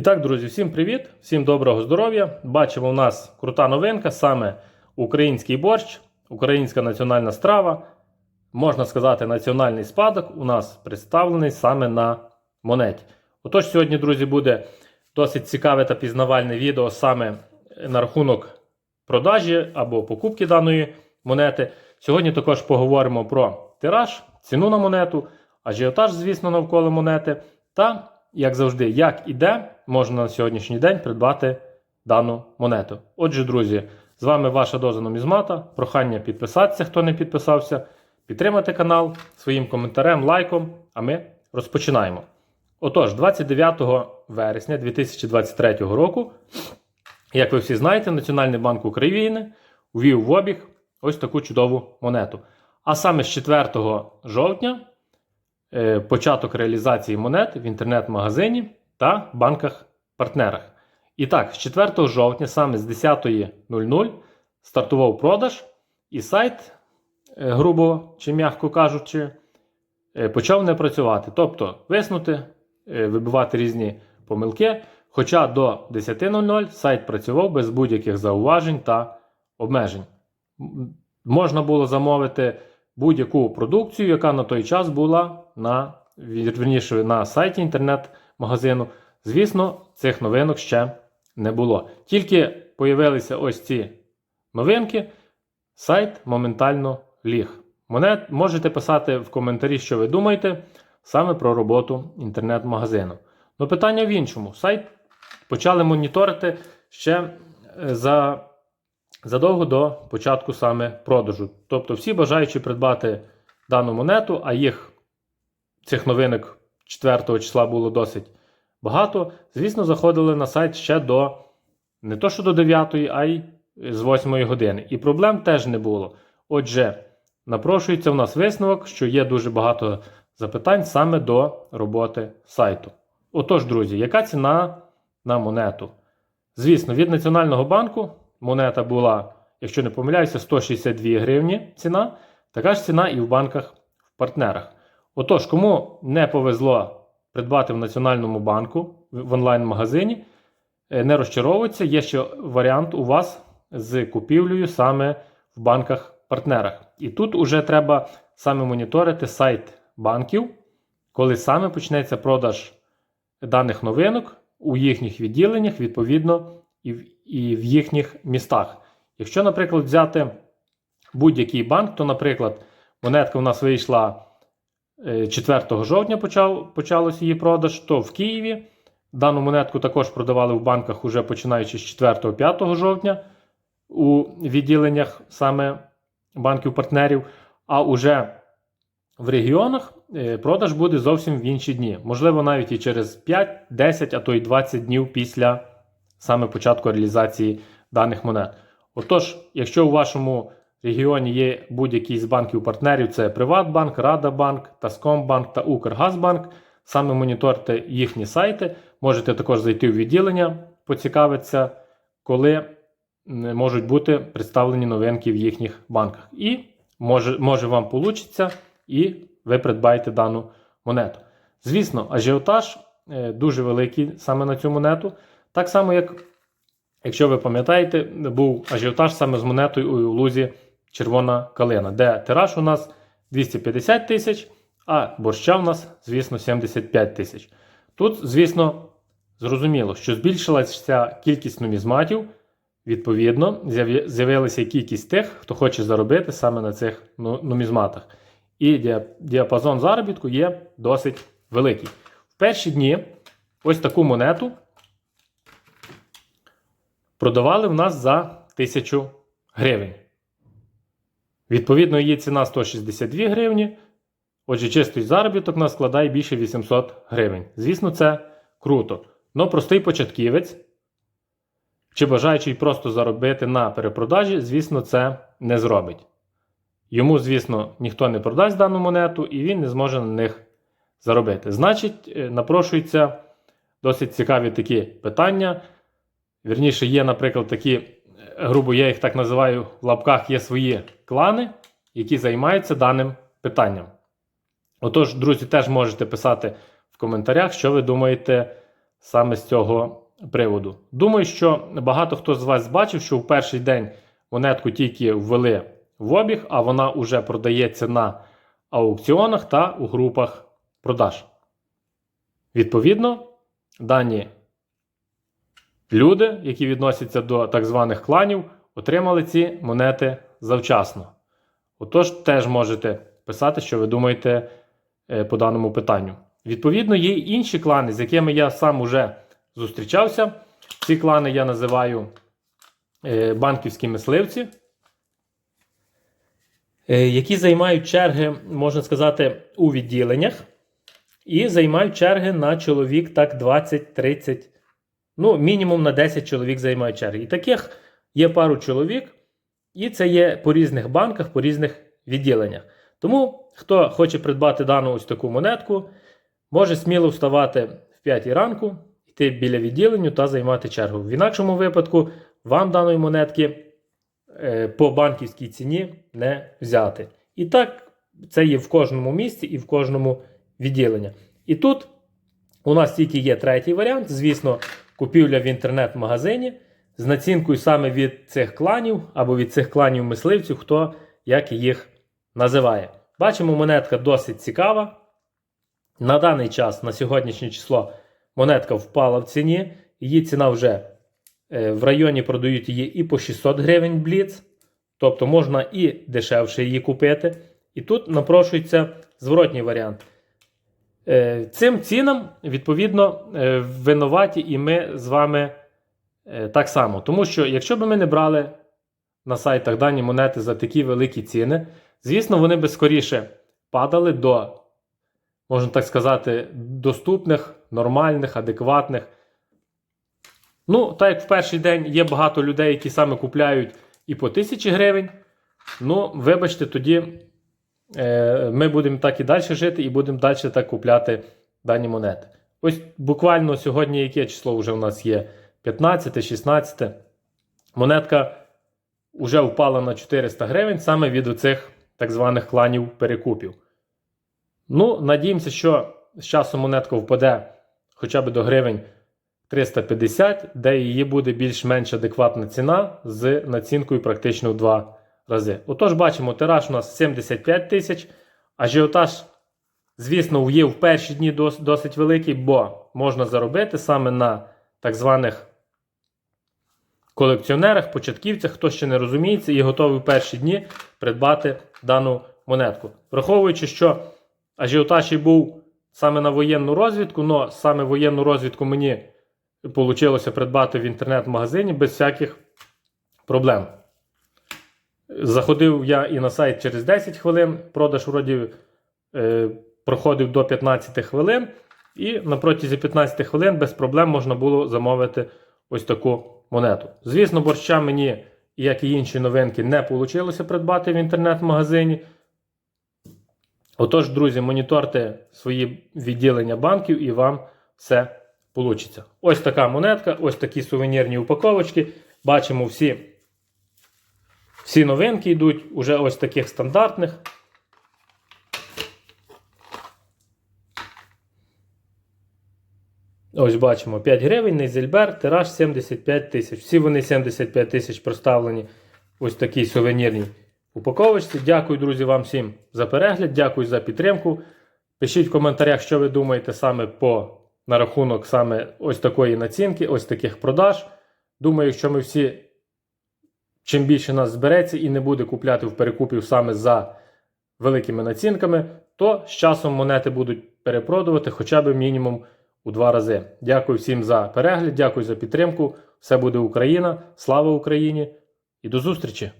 І так, друзі, всім привіт, всім доброго здоров'я. Бачимо, у нас крута новинка, саме український борщ, українська національна страва. Можна сказати, національний спадок у нас представлений саме на монеті. Отож, сьогодні, друзі, буде досить цікаве та пізнавальне відео саме на рахунок продажі або покупки даної монети. Сьогодні також поговоримо про тираж, ціну на монету, ажіотаж, звісно, навколо монети. Та, як завжди, як і де можна на сьогоднішній день придбати дану монету. Отже, друзі, з вами ваша доза нумізмата. Прохання підписатися, хто не підписався, підтримати канал своїм коментарем, лайком. А ми розпочинаємо. Отож, 29 вересня 2023 року, як ви всі знаєте, Національний банк України ввів в обіг ось таку чудову монету. А саме з 4 жовтня початок реалізації монет в інтернет-магазині та банках-партнерах. І так, з 4 жовтня, саме з 10.00, стартував продаж, і сайт, е, грубо чи м'яко кажучи, е, почав не працювати. Тобто виснути, е, вибивати різні помилки. Хоча до 10.00 сайт працював без будь-яких зауважень та обмежень. Можна було замовити будь-яку продукцію, яка на той час була на, вірніше, на сайті інтернет-магазину. Звісно, цих новинок ще не було. Тільки появилися ось ці новинки, сайт моментально ліг. Мене можете писати в коментарі, що ви думаєте саме про роботу інтернет-магазину. Ну, питання в іншому. Сайт почали моніторити ще е, за, задовго до початку саме продажу. Тобто всі бажаючи придбати дану монету, а їх цих новинок 4 числа було досить багато, звісно, заходили на сайт ще до не то що до 9, а й з 8 години. І проблем теж не було. Отже, напрошується в нас висновок, що є дуже багато запитань саме до роботи сайту. Отож, друзі, яка ціна на монету? Звісно, від Національного банку монета була, якщо не помиляюся, 162 гривні ціна. Така ж ціна і в банках в партнерах. Отож, кому не повезло придбати в Національному банку в онлайн-магазині, е, не розчаровується, є ще варіант у вас з купівлею саме в банках-партнерах. І тут уже треба саме моніторити сайт банків, коли саме почнеться продаж даних новинок у їхніх відділеннях, відповідно, і в, і в їхніх містах. Якщо, наприклад, взяти будь-який банк, то, наприклад, монетка у нас вийшла е, 4 жовтня, почав, почалось її продаж, то в Києві дану монетку також продавали в банках уже починаючи з 4-5 жовтня у відділеннях саме банків-партнерів, а уже в регіонах е, продаж буде зовсім в інші дні. Можливо, навіть і через 5, 10, а то й 20 днів після саме початку реалізації даних монет. Отож, якщо у вашому регіоні є будь-який з банків-партнерів, це Приватбанк, Радабанк, Таскомбанк та Укргазбанк, саме моніторте їхні сайти. Можете також зайти в відділення, поцікавитися, коли можуть бути представлені новинки в їхніх банках. І може, може вам вийде, і ви придбаєте дану монету. Звісно, ажіотаж е, дуже великий саме на цю монету. Так само, як, якщо ви пам'ятаєте, був ажіотаж саме з монетою у лузі Червона калина, де тираж у нас 250 тисяч, а борща у нас, звісно, 75 тисяч. Тут, звісно, зрозуміло, що збільшилася кількість нумізматів, відповідно, з'явилася кількість тих, хто хоче заробити саме на цих ну- нумізматах. І діапазон заробітку є досить великий. В перші дні ось таку монету продавали в нас за 1000 гривень. Відповідно, її ціна 162 гривні. Отже, чистий заробіток у нас складає більше 800 гривень. Звісно, це круто. Но простий початківець, чи бажаючий просто заробити на перепродажі, звісно, це не зробить. Йому, звісно, ніхто не продасть дану монету, і він не зможе на них заробити. Значить, е, напрошуються досить цікаві такі питання. Вірніше, є, наприклад, такі, е, грубо я їх так називаю, в лапках є свої клани, які займаються даним питанням. Отож, друзі, теж можете писати в коментарях, що ви думаєте саме з цього приводу. Думаю, що багато хто з вас бачив, що в перший день монетку тільки ввели в обіг, а вона вже продається на аукціонах та у групах продаж. Відповідно, дані люди, які відносяться до так званих кланів, отримали ці монети завчасно. Отож, теж можете писати, що ви думаєте е, по даному питанню. Відповідно, є інші клани, з якими я сам уже зустрічався. Ці клани я називаю е, банківські мисливці, е, які займають черги, можна сказати, у відділеннях. І займають черги на чоловік так 20-30, ну, мінімум на 10 чоловік займають черги. І таких є пару чоловік, і це є по різних банках, по різних відділеннях. Тому, хто хоче придбати дану ось таку монетку, може сміло вставати в 5 ранку, йти біля відділення та займати чергу. В інакшому випадку вам даної монетки е, по банківській ціні не взяти. І так, це є в кожному місці і в кожному відділенні. І тут у нас тільки є третій варіант, звісно, купівля в інтернет-магазині з націнкою саме від цих кланів або від цих кланів мисливців, хто як їх називає. Бачимо, монетка досить цікава. На даний час, на сьогоднішнє число, монетка впала в ціні. Її ціна вже е, в районі продають її і по 600 гривень бліц. Тобто можна і дешевше її купити. І тут напрошується зворотній варіант. Е, Цим цінам, відповідно, е, винуваті і ми з вами е, так само. Тому що, якщо б ми не брали на сайтах дані монети за такі великі ціни, звісно, вони би скоріше падали до, можна так сказати, доступних, нормальних, адекватних. Ну, так як в перший день є багато людей, які саме купляють і по 1000 гривень. Ну, вибачте, тоді ми будемо так і далі жити, і будемо далі так купляти дані монети. Ось буквально сьогодні яке число вже у нас є? 15, 16. Монетка вже впала на 400 гривень саме від оцих так званих кланів перекупів. Ну, надіємося, що з часом монетка впаде хоча б до гривень 350, де її буде більш-менш адекватна ціна з націнкою практично в два рази. Отож, бачимо, тираж у нас 75 тисяч. Ажіотаж, звісно, є в перші дні дос- досить великий, бо можна заробити саме на так званих колекціонерах, початківцях, хто ще не розуміється і готовий в перші дні придбати дану монетку. Враховуючи, що ажіотаж і був саме на воєнну розвідку, але саме воєнну розвідку мені вийшло придбати в інтернет-магазині без всяких проблем. Заходив я і на сайт через 10 хвилин, продаж вроді е, проходив до 15 хвилин, і на протязі 15 хвилин без проблем можна було замовити ось таку монету. Звісно, борща мені, як і інші новинки, не вийшло придбати в інтернет-магазині. Отож, друзі, моніторте свої відділення банків і вам все вийде. Ось така монетка, ось такі сувенірні упаковочки. Бачимо всі, всі новинки йдуть, уже ось таких стандартних. Ось бачимо 5 гривень, Нейзельбер, тираж 75 тисяч. Всі вони 75 тисяч проставлені ось такій сувенірній упаковочці. Дякую, друзі, вам всім за перегляд. Дякую за підтримку. Пишіть в коментарях, що ви думаєте саме по на рахунок саме ось такої націнки, ось таких продаж. Думаю, якщо ми всі, чим більше нас збереться і не буде купляти в перекупів саме за великими націнками, то з часом монети будуть перепродувати хоча б мінімум у два рази. Дякую всім за перегляд, дякую за підтримку. Все буде Україна. Слава Україні і до зустрічі!